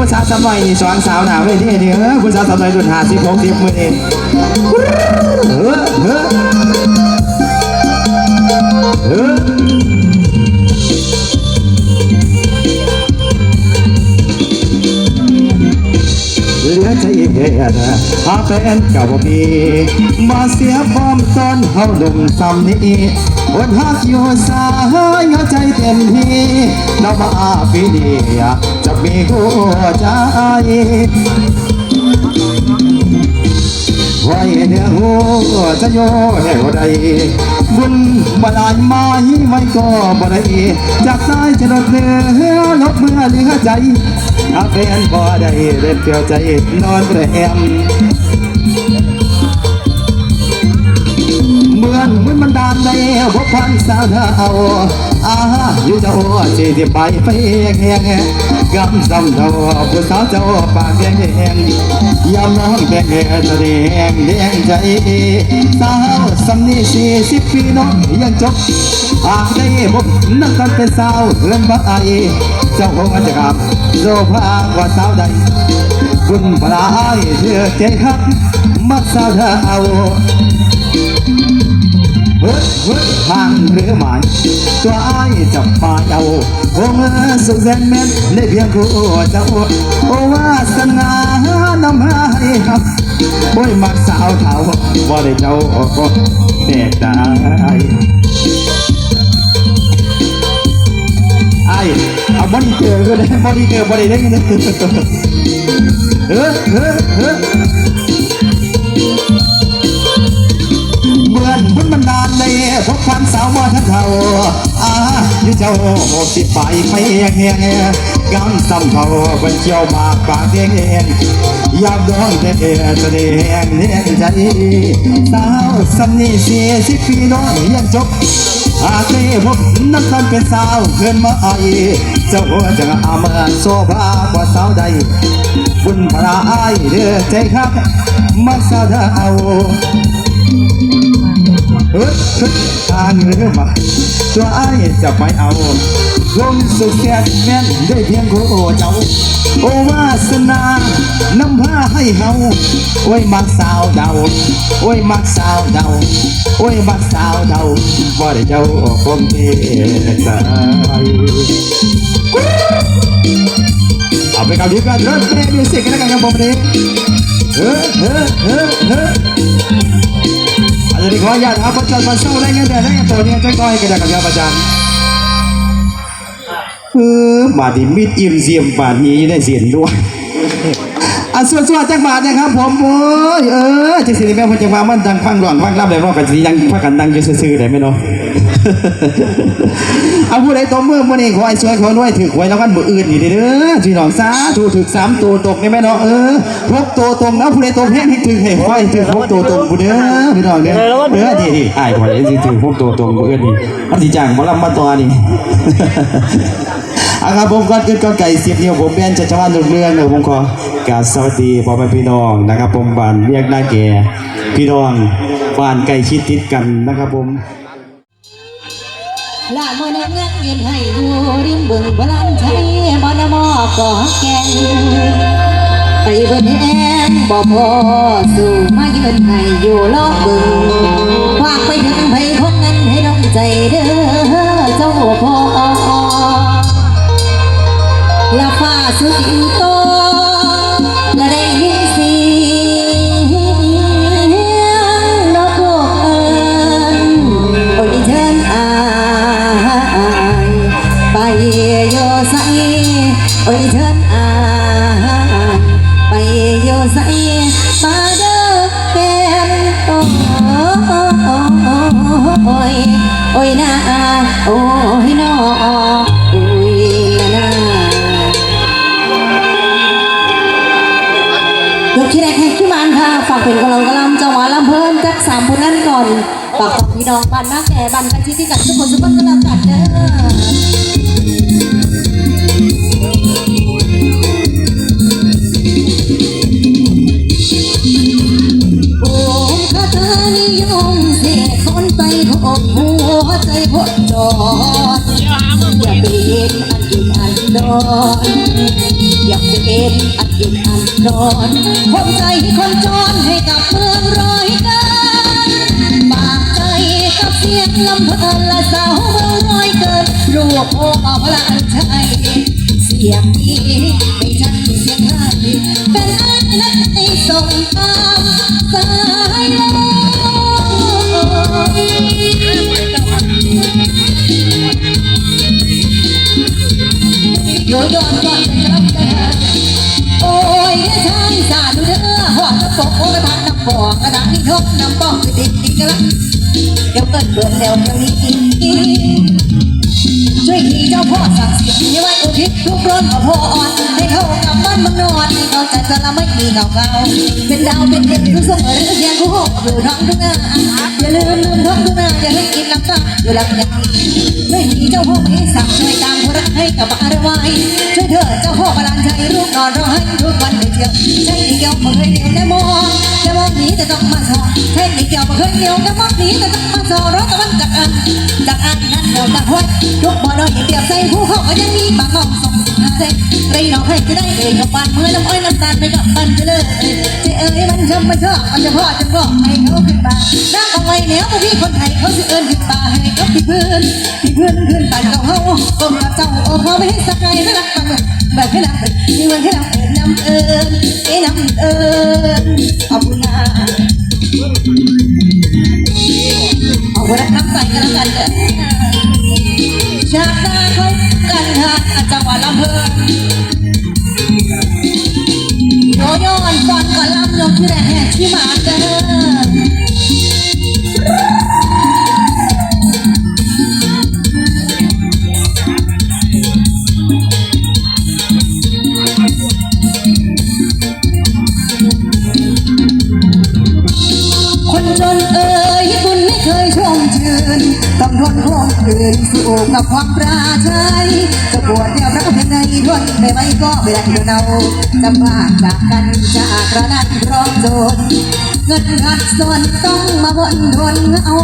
ผู้สาวสมัยนี่สอนสาวหนาเวทีนี่เออผู้สาวสมัยรุ่นหาสิบหกสิบมือนี่ ใจเพียนะหาแฟนเก่าบ่มีมาเสียพร้อมตอนเฮาหนุ่มซำนี้อดหักอยู่สายเอาใจเต็มที่เรามาปีนี้จะมีหัวใจไว้เนื้อหัวจะโยแห่งใดบุญบาดาลไม้ไม่ก็บ่ได้จากสายจะลดเนื้อลบเมื่อเหลือใจ ถ้าแฟนบ่ได้เล่นเปลี่ยวใจนอนแรมเหมือนเหมือนมันดานในพบพันสาวเท้าอาอยู่เจ้าสิที่ไปไปแห้งกำซำเจ้าผู้สาวเจ้าปากแดงแดงยามน้องแดงแสดงแดงใจสาวสำนีสี่สิบปีน้องยังจบหาได้พบนักกันเป็นสาวเรื่องบ้าไอ เจ้าคงอาจจะกลับโซภากว่าสาวใดบุญพลายเธอใจฮักมักสาวเท้าเฮ้ยเฮ้ยทางหรือหมายตัวไอ้จับปลาเอาโอ้เมื่อสุขแสนแม่นได้เพียงคู่เจ้าโอ้วาสนานำให้ครับโอ้ยมักสาวเฒ่าบ่ได้เจ้าแตกได้ไอ้ เอาบอดี้เจอก็ได้บอดี้เจอบอดี้ได้ยังไงเฮ้ยเฮ้ยเฮ้ยเหมือนบุญบันดาลเลยพบความสาวว่าท่านเท่าอาอยู่เจ้าหกสิบไปไปแห้ง กำซ้ำเท่าเป็นเจียวมากปากแดงแงยามดองเด็ดแสดงเนียนใจสาวสำนีสี่สิบปีน้อยยังจบอาเต้พบนักตันเป็นสาวเกินมาไอเจ้าหัวจะอามาโซภากว่าสาวใดบุญพระอายเดือใจครับมาสาวเอาเฮ้ยทางเรือมาตัวไอจะไปเอา ลงสุดแก่แม่นได้เพียงโคเจ้า โอวาสนานำพาให้เฮาโอ้ยมักสาวเดาโอ้ยมักสาวเดาโอ้ยมักสาวเดาบ่ได้เจ้าคงเทใจเอาไปกับดีกันเริ่มเพลงมิวสิกกันแล้วกันครับผมนี้เฮ้เฮ้เฮ้เฮ้อาจารย์ขออนุญาตครับประจันมาเศร้าได้เงินแต่ได้เงินตัวนี้จะก้อยกันกับยาประจัน เออบาดนี้มิดอิ่มเสียมบาดนี้ได้เสียนด้วย อะส่วนส่วนจักบาทนะครับผมโอ้ยเออจังสิแม่พจังว่ามันดังฟังร้อนฟังรับเลยว่ากันสิยังพักกันดังอยู่ซื่อๆได้ไหมเนาะเอาผู้ใดตัวมือมื่อนี้ขอให้สวยขอรวยถือหวยแล้วกันมืออื่นอีกเด้อพี่น้องสาถูกถือสามตัวตกนี่แม่เนาะเออพกตัวตรงนะผู้ใดตัวแห้งให้ถือให้ไฟถือพกตัวตรงผู้เด้อพี่น้องเด้อเด้อดีดีอ้ายขอให้สิถือพกตัวตรงมืออื่นนี่อันสิจ้างมอลำมาตัวนี่ อาครับผมก่อนขึ้นก่อนไก่เสียบเดียวผมเป็นจัชวานรุ่งเรืองนะครับผมขอกราบสวัสดีพ่อแม่พี่น้องนะครับผมบ้านเรียกหน้าแก่พี่น้องบ้านไก่ชิดติดกันนะครับผมลาเมื่อนั้นเงินยืนให้อยู่ริมบึงบลันใช้บอนมอก่อแกงไปเบิ่นแองบ่พอสู่มายืนให้อยู่ลอบึงฝากไปถึงไผพกเงินให้น้องใจเด้อ ละฟ้าสุดอินโต บ้านนาแก่บ้านกันที่ที่กันทุกคนทุกคนก็แล้วกันเด้อโอ้คาถานิยมเสียคนไปพบหัวใจพดจอดอย่าเป็นอันดินอันดอนเดี๋ยวจะเอ็นอัดอินอันร้อนผมใจคนจรให้กับเมืองร้อยกัน พียงลำเพลินละสาวเมืองร้อยเกินรวบโอ้เอาพลังใจเสียงนี้ไม่ใช่เสียงใครเป็นอันนั้นในส่งตามสายลมโยโย่ก่อนจะรับแต่โอ้ยชายสาดูเด้อหอดกระปกกระทานน้ำปอกกระดาษที่ทบน้ำปอกคือติด กแล้วเดี๋ยวเกิดเปิดแล้วเดี๋ยวนี้อีก ช่วยทีเจ้าพ่อศักสิทธิ์ให้ไว้อุทิศทุกร้อนขอพ่ออ่อนให้เขากลับบ้านมึงนอนให้เขาจัดสละไม่มีเก่าเก่าเป็นดาวเป็นเด็กทุกสมอหรือเพียงผู้หกอยู่ท้องทุ่งนาอย่าลืมลืมท้องทุ่งนาอย่าให้กินน้ำตาอยู่หลังอย่างช่วยทีเจ้าพ่อไม่สั่งช่วยตามผู้รักให้กับอารวายช่วยเถิดเจ้าพ่อประดานใจรูปนอนรอให้ทุกวันเที่ยวใช่เดียวไม่เคยเดียวได้มองจะมองนีแต่ต้องมาสอนใช่เดียวไม่เคยเดียวจะมองนีแต่ต้องมาสอนรอตะวันจากอันจากอันนั้นเราจากห้วยทุกบ่อน้อยเดียวใส่ผู้เขาก็ยังมีบางมองส่งสิบห้าเส้นไรน้องให้จะได้เอ่ยกับบ้านเมื่อน้ำอ้อยน้ำตาลไปกับบ้านจะเลยเจ้เอ๋ยมันชมมันชอบมันจะพ่อจะบอกให้เขาขึ้นมานั่งเอาไว้แนวพวกพี่คนไทยเขาจะเอิญขึ้นมาให้กับพี่เพื่อนพี่เพื่อนขึ้นไปกับเขาก้มกับเจ้าโอ้เขาไม่ให้สักไงน่รักบังเอิญแบบให้นำมีวันให้นำเอิญน้ำเอิญไอ้น้ำเอิญเอาบุญนาเอาไว้น้ำใส่กันแล้วกันเด้อ โยโย่อนฟอนก่อนลำยกที่แรกที่มาเดินคนจนเอ่คุณไม่เคยชมชื่นต้องทนทนคืนสู้กับความปร ไม่ไหวก็ไม่ได้เดาจะพากจากกันจากกระนั้นร้องโจรเงินขัดส่วนต้องมาบนทนเอา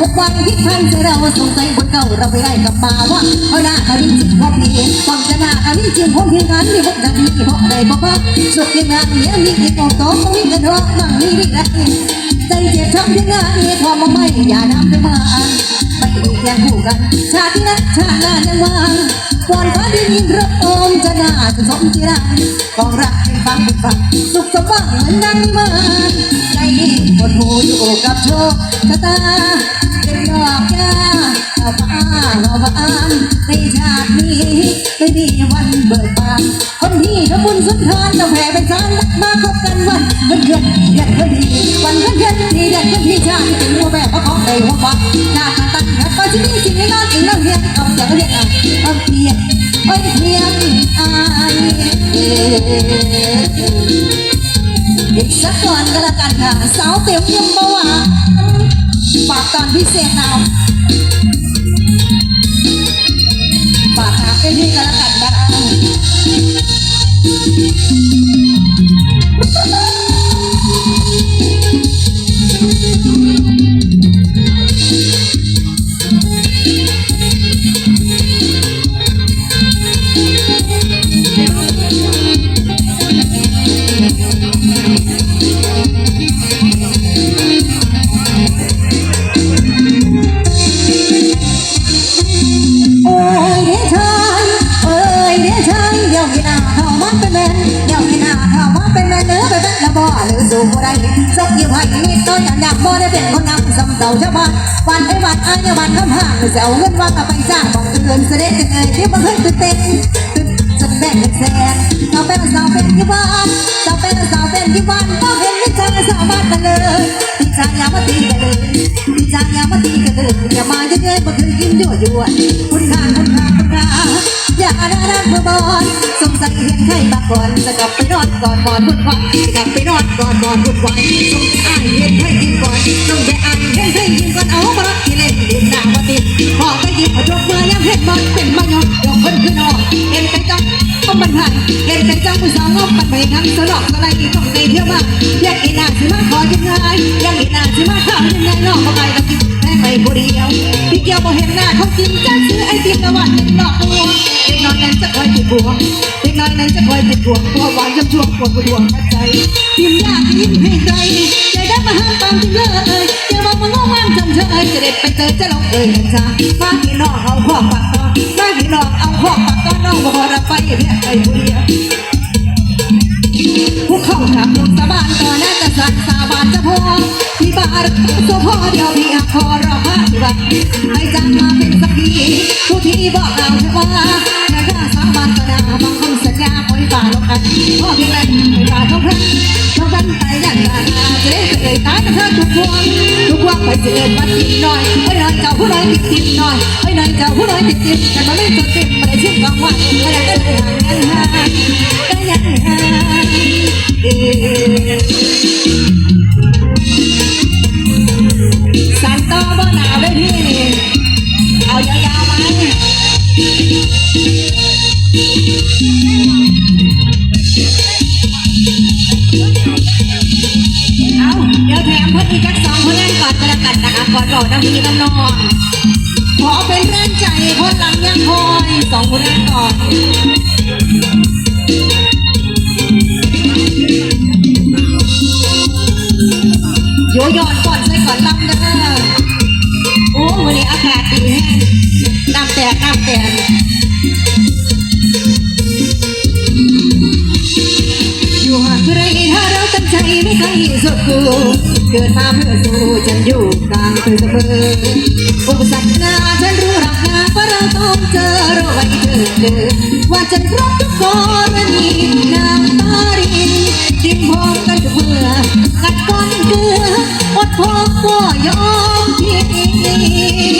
ทุกวันที่พันใจเราสงสัยบนเก่าเราไปได้กลับมาว่าเอาหน้าเขาดิ้นจิตพอดีฟังจะหน้าเขาดิ้นจิตพอดีกันมีพวกจะมีเพราะใดเพราะว่าสุดยังไงเนี่ยมีกี่โมโตต้องมีกระดอกมั่งมีดีได้ใจเจ็บช้ำยังไงพอมาไม่อย่านำไปมาไม่ได้แค่คู่กันชาติที่นั้นชาติหน้ายังว่าง ก่อนฟ้าดินพระโอมจะน่าจะสมจิรังกองรักเป็นฟังเป็นฟังสุขสมหวังเหมือนดังมาใจหดหูอยู่กับโชคชะตาเป็นดอกแก้วเอาฟ้าเอาบ้านในชาตินี้ไม่มีวัน ก็แล้วกันค่ะสาวเต็มยมบวาฝากตอนพิเศษเอา เข้าเป็นแมนเดี๋ยวให้หน้าเข้ามาเป็นแมนเนื้อไปเป็นละบ่หรือสู่บ่ได้สกยี่ห้อนี้ต้นอย่างอยากบ่ได้เป็นคนนำสำเสาชาวบ้านวันไอ้วันอายวันคำห่างเสียวเงินว่างกับไปจ้างบอกเตือนเสด็จกันเอ่ยที่บ่เคยตื่นเต้นจนแบ่งกันแสนสาวเป็นสาวเป็นที่บ้านสาวเป็นสาวเป็นที่บ้านก็เห็นไม่ใช่สาวบ้านกันเลยพี่ชายยามาตีกันเลยพี่ชายยามาตีกันเลยอย่ามาเยอะๆบ่เคยกินยั่วยั่วคุณค่าคุณค่าคุณค่า อย่าได้รักเมื่อบอนสงสัยเห็นใครบางคนจะกลับไปนอนก่อนก่อนพุ่นควันจะกลับไปนอนก่อนก่อนพุ่นควันสงสัยเห็นใครยิงก่อนต้องไปอ่านเห็นใครยิงก่อนเอามารักที่เล่นดินหน้าวันติดพอก็ยิงพอจบเมื่อยามเห็นบอลเป็นบางยอนยกคนขึ้นนอนเห็นใครจังก็มันผ่านเห็นใครจังผู้สาวงบมันไปทั้งสนอกอะไรต้องไปเที่ยวมาอยากอีน่าสิมาขอยังไงอยากอีน่าสิมาข้าวยังไงนอกเข้าไปกับ ส่ผู้เดียวพี่เกียวบ่เห็นหน้าเขาจริงจังซื้อไอติมตะวันเป็นหลอกลวงเด็กน้อยนั้นจะคอยติดบัวเด็กน้อยนั้นจะคอยติดบัวงตัวหวานกับช่วงปวดปวดหัวใจยิ้มยากยิ้มให้ใจใจได้มาห้ามตามจริงเลยอย่ามามางงงามจำเชยจะเด็ดไปเจอจะลงเอ่ยกันจ้ามาพี่น้องเอาข้อปากต่อมาพี่น้องเอาข้อปากต่อน้องบ่ขอรับไปเพียงไปผู้เดียวพวกเข้าถามลงสาบานาร์ตัวพ่อเดียวพี่หักคอรอพาที่ว่จังมาเป็นสักทีทุกทีบอกเราเถอะว่าอย่าด่าสาบานต่อหน้าบางคำสัญญาคอยฝ่าลงกันพ่อเพียงไรไม่ฝ่าเท่ากันเท่ากันแต่ยันตาจะได้เอ่ยตายกันเธอทุกวงทุกวงไปเจอมาติดหน่อยไอ้น่อยเจ้าผู้น้อยติดติดหน่อยไอ้น่อยเจ้าผู้น้อยติดติดกันมาไม่จนติดมาได้ชื่อกลางวันก็ยังได้ห่างกันห่างก็ยังห่าง เอาเดี๋ยวแถมเพิ่มอีกสักสองคนแรกก่อนก็แล้วกันนะคะก่อนบอกน้ำพีน้ำนองขอเป็นแรงใจคนหลังยังคอยสองคนแรกก่อนโยยอนก่อนใส่ก่อนลำเด้อโอ้วันนี้อากาศดี น้ำแตกน้ำแตกอยู่ห่างไรถ้าเราตั้งใจไม่เคยสุดเกิดมาเพื่อสู้ฉันอยู่กลางเธอเสมออุปสรรคหน้าฉันรู้รักหนาว่าเราต้องเจอเราไว้เถิดเดินว่าฉันรักทุกกรณีน้ำตารินดิ้นพองกันทุกเมื่อกัดก้อนเกลืออดพอก็ยอมทิ้ง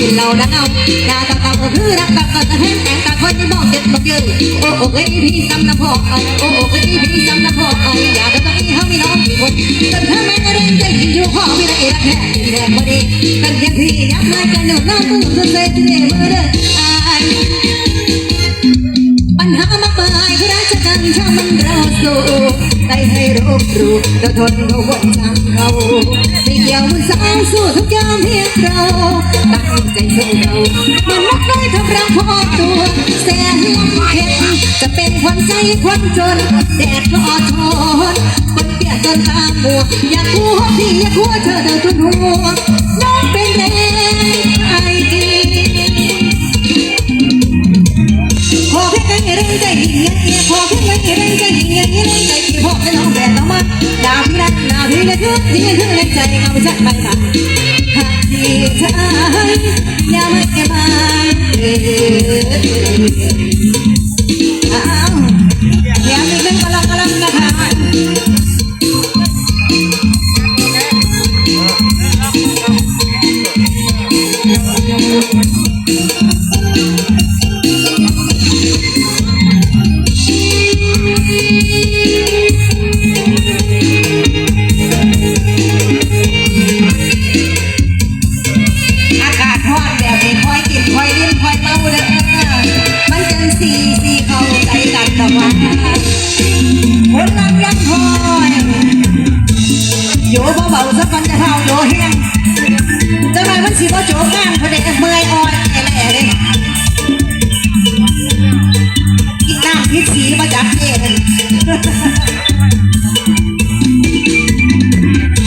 กินเหล้าดังเอาหน้าตาตาก็คือรักตาก็จะแห้งแต่ตาคนที่บอกเจ็บบอกเยอะโอ้โอ้เอ้ยพี่ซ้ำน้ำพอกเอาโอ้โอ้เอ้ยพี่ซ้ำน้ำพอกเอาอยากจะต้องมีเขามีน้องมีคนแต่ถ้าแม่เร่งใจกินอยู่ข้อมีอะไรรักแท้กินแดงพอดีกันยังพี่ยักมากันหนุ่มน้องตุ้งสุดเซ่ที่เดือมือเดออายปัญหามากมายที่ราชการช่างมันเราสู้ได้ให้รู้รู้เราทนเราวนช่างเราไม่ กี่ยวมือสาวสู้ทุกยามเพียงเราตั้งใจสู้เรามันนักน้ทำรังพอตัวแสนเข็นจะเป็นคนใจคนจนแดดก็อดทนคนเปียกจนตามัวอยากคู่พี่อยากคู่เธอเธอทุนหัวน้องเป็นแรงไอดีขอเพียงแค่เร่งใจเงียบเงียบขอเพียงแค่เร่งใจเงียบเงียบเร่งใจที่พอจะน้องแบบ ดาวพีรักดาวพี่ระทุกที่คือเร่งใจเงาจักไม่มาหากที่เธออย่าไม่แค่มาเออ มันสิบ่าโจกงานเพราะเด็กเมื่อยอ่อนแน่เลยกินน้ำพริกสีมาจากเย็น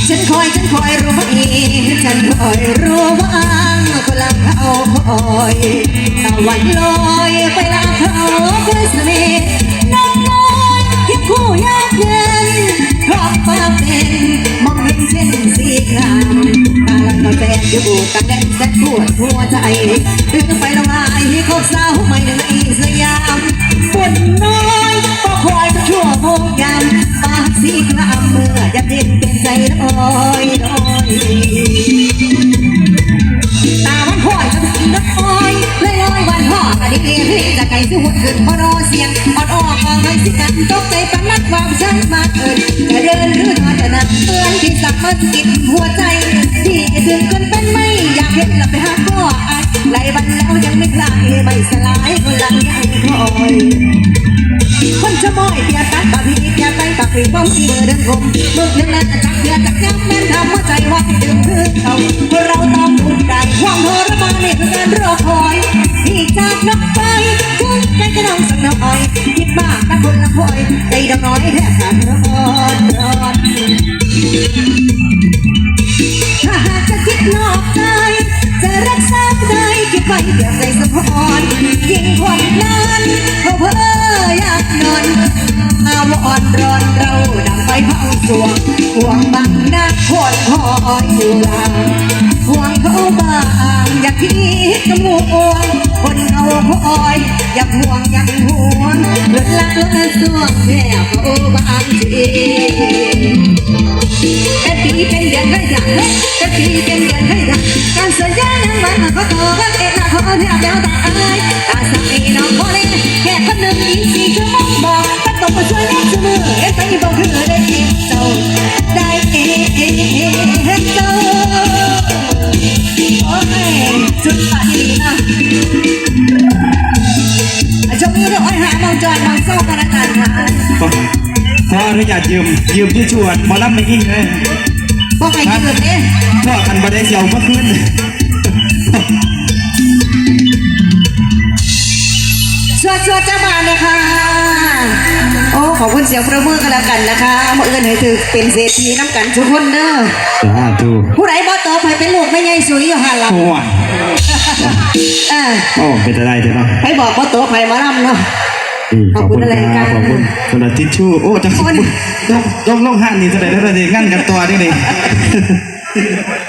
ฉันคอยฉันคอยรู้ว่าอีฉันคอยรู้ว่าคนละเขาคอยตะวันลอยไปลาเขาคือเสน่ห์น้องน้อยที่คู่ยากเย็นเพราะฟ้าเป็นมองเห็น เช่นสีครามตาลังมาแตกอยู่กันแดดแสบปวดหัวใจตื่นไปละลายให้เขาสาวใหม่ในสยามฝนน้อยก็คอยทุกชั่วโมงยามปากสีครามเมื่อยับเย็นเป็นใจน้อย พ่ออดีตที่จะไก่สิหุ่นขึ้นพอรอเสียงออดออกมาให้สิกันตกใจปันนักความฉันมาเกินจะเดินหรือนอนจะนักเพื่อนที่สักมันกินหัวใจที่ถึงคนเป็นไม่อยากเห็นละไปหาก็อายไหลวันแล้วยังไม่คลายไม่สลายคนหลังยังคอยความที่เบอร์เดินผมเมื่อเดือนนั้นจักเดือนจักยับแม่นทำหัวใจว่าให้ดื่มคือเขาเราต้องพูดกันความทรมานนี่คือการรอคอยที่จากนกไปจนใจจะต้องสักหน่อยคิดมากนะคนละคอยใจดำน้อยแทบขาดร้อนร้อนถ้าหากจะคิดนอกใจจะรักษาใจเก็บไว้เก็บใจสะพอนยิ่งคนนั้นเขา สวงห่วงบังนักคนคอยอยู่หลังห่วงเขาบางอย่าคิดกำมวงคนเขาคอยอย่าห่วงอย่าห่วงเลือดละเลือดสวงแค่เขาบางทีเป็นปีเป็นเดือนให้ดังเป็นปีเป็นเดือนให้ดังการสัญญานั้นมันมาขอตัวกันเองนะขอเพียงเดียวตายตาสามีน้องขอเล่นแค่คนหนึ่งยี่สี่ชั่วโมงบอกถ้าตกมาช่วยแน่เสมอเอ็นไปบอกคือได้เอ ยืมยืมที่ชวนหมอลำไม่ยิ่งเลยบอกให้ยืมเนี่ยพ่อกันบ่ได้เสียวเมื่อคืนชวดชวดจะมาเลยค่ะ โอ้ขอบคุณเสียงประมือกันแล้วกันนะคะมาเอื้อนให้ถือเป็นเศรษฐีน้ำกันทุกคนเด้อสาธุผู้ใดบ่โตไปเป็นลูกไม่ใหญ่สุยอยู่หันหลังโอ้ยเออโอ้เป็นอะไรเถอะเนาะไปบอกบ่โตไปมาลำเนาะอืม ขอบคุณอะไรกันขอบคุณสำหรับทิชชู่โอ้จะโอ้ยต้องต้องลงห้างนี่เท่าไหร่แล้วเดี๋ยวงั้นกันตัวนี่เลย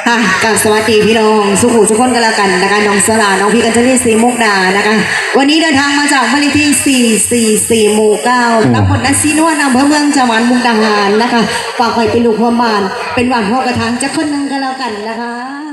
ค่ะกับสวัสดีพี่น้องสุขุทุกคนกันแล้วกันนะคะน้องสลาน้องพี่กันทรีสีมุกดานะคะ วันนี้เดินทางมาจากบ้านเลขที่444หมู่9ตำบลนาซีนวลอำเภอเมืองจังหวัดมุกดาหารนะคะฝากไว้เป็นลูกพ่อบ้าน เป็นหวานพ่อกระทางจะคนหนึงกันแล้วกันนะคะ